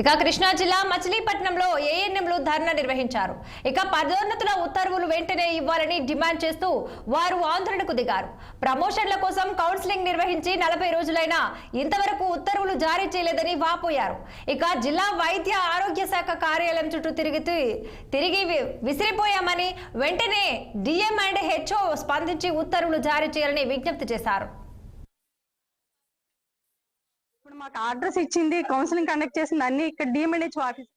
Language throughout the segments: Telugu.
ఇక కృష్ణా జిల్లా మచిలీపట్నంలో ఏఎన్ఎంలు ధర్నా నిర్వహించారు. ఇక పదోన్నతుల ఉత్తర్వులు వెంటనే ఇవ్వాలని డిమాండ్ చేస్తూ వారు ఆందోళనకు దిగారు. ప్రమోషన్ల కోసం కౌన్సిలింగ్ నిర్వహించి నలభై రోజులైనా ఇంతవరకు ఉత్తర్వులు జారీ చేయలేదని వాపోయారు. ఇక జిల్లా వైద్య ఆరోగ్య శాఖ కార్యాలయం చుట్టూ తిరిగి తిరిగి విసిరిపోయామని వెంటనే డిఎం అండ్ హెచ్ఓ స్పందించి ఉత్తర్వులు జారీ చేయాలని విజ్ఞప్తి చేశారు ఇప్పుడు మాకు ఆర్డర్స్ ఇచ్చింది కౌన్సిలింగ్ కండక్ట్ చేసింది అన్ని ఇక్కడ డిఎంఎన్హెచ్ ఆఫీస్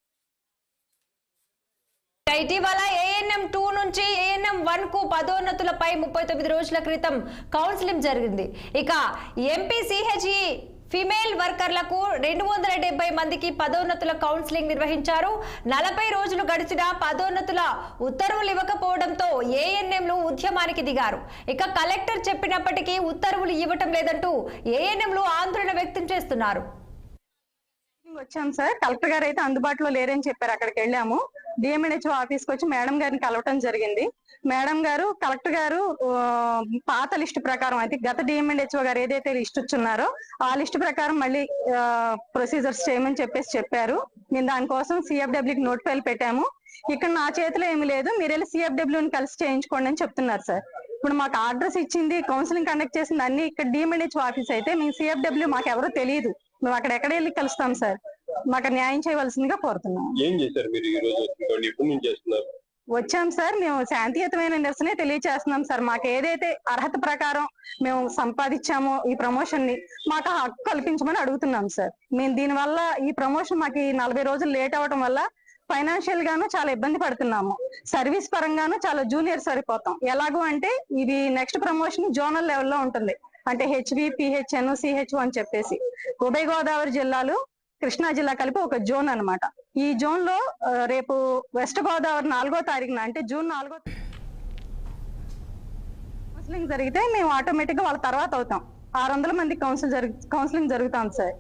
ఇటీవల ఏఎన్ఎం టూ నుంచి ఏఎన్ఎం వన్కు పదోన్నతులపై ముప్పై తొమ్మిది రోజుల క్రితం కౌన్సిలింగ్ జరిగింది. ఇక ఎంపీ సిహెచ్ఈ ఫిమేల్ వర్కర్లకు రెండు వందల డెబ్బై మందికి పదోన్నతుల కౌన్సిలింగ్ నిర్వహించారు. నలభై రోజులు గడిచినా పదోన్నతుల ఉత్తర్వులు ఇవ్వకపోవడంతో ఏఎన్ఎంలు ఉద్యమానికి దిగారు. ఇక కలెక్టర్ చెప్పినప్పటికీ ఉత్తర్వులు ఇవ్వటం లేదంటూ ఏఎన్ఎంలు ఆందోళన వ్యక్తం చేస్తున్నారు. వచ్చాం సార్. కలెక్టర్ గారు అయితే అందుబాటులో లేరని చెప్పారు. అక్కడికి వెళ్ళాము. డిఎంఎన్హెచ్ఓ ఆఫీస్కి వచ్చి మేడం గారిని కలవటం జరిగింది. మేడం గారు కలెక్టర్ గారు పాత లిస్ట్ ప్రకారం అయితే గత డిఎంఎన్హెచ్ఓ గారు ఏదైతే లిస్ట్ ఇచ్చున్నారో ఆ లిస్ట్ ప్రకారం మళ్ళీ ప్రొసీజర్స్ చేయమని చెప్పేసి చెప్పారు. మేము దానికోసం సిఎఫ్డబ్ల్యూకి నోట్ ఫైల్ పెట్టాము. ఇక్కడ నా చేతిలో ఏమి లేదు. మీరు వెళ్ళి సిఎఫ్డబ్ల్యూని కలిసి చేయించుకోండి అని చెప్తున్నారు సార్. ఇప్పుడు మాకు అడ్రస్ ఇచ్చింది కౌన్సిలింగ్ కండక్ట్ చేసింది అన్ని ఇక్కడ డిఎంఎన్హెచ్ఓ ఆఫీస్ అయితే మేము సిఎఫ్డబ్ల్యూ మాకు ఎవరో తెలియదు. మేము అక్కడ ఎక్కడ వెళ్ళి కలుస్తాం సార్. మాకు న్యాయం చేయవలసిందిగా కోరుతున్నాం. ఏం చేశారు మీరు ఈ రోజు వచ్చినటువంటి ఎప్పటి నుంచి చేస్తున్నారు? వచ్చాం సార్. మేము శాంతియుతమైన నిరసనే తెలియచేస్తున్నాం సార్. మాకు ఏదైతే అర్హత ప్రకారం మేము సంపాదించామో ఈ ప్రమోషన్ని మాకు హక్కు కల్పించమని అడుగుతున్నాం సార్. మేము దీనివల్ల ఈ ప్రమోషన్ మాకు ఈ నలభై రోజులు లేట్ అవ్వడం వల్ల ఫైనాన్షియల్ గాను చాలా ఇబ్బంది పడుతున్నాము. సర్వీస్ పరంగాను చాలా జూనియర్ సరిపోతాం. ఎలాగో అంటే ఇది నెక్స్ట్ ప్రమోషన్ జోనల్ లెవెల్లో ఉంటుంది. అంటే హెచ్వి పిహెచ్ఎన్ సిహెచ్ అని చెప్పేసి. ఉభయ గోదావరి జిల్లాలు కృష్ణా జిల్లా కలిపి ఒక జోన్ అన్నమాట. ఈ జోన్లో రేపు వెస్ట్ గోదావరి నాలుగో తారీఖున అంటే జూన్ నాలుగో కౌన్సిలింగ్ జరిగితే మేము ఆటోమేటిక్గా వాళ్ళ తర్వాత అవుతాం. ఆరు వందల మంది కౌన్సిల్ జరుగు కౌన్సిలింగ్ జరుగుతాం సార్.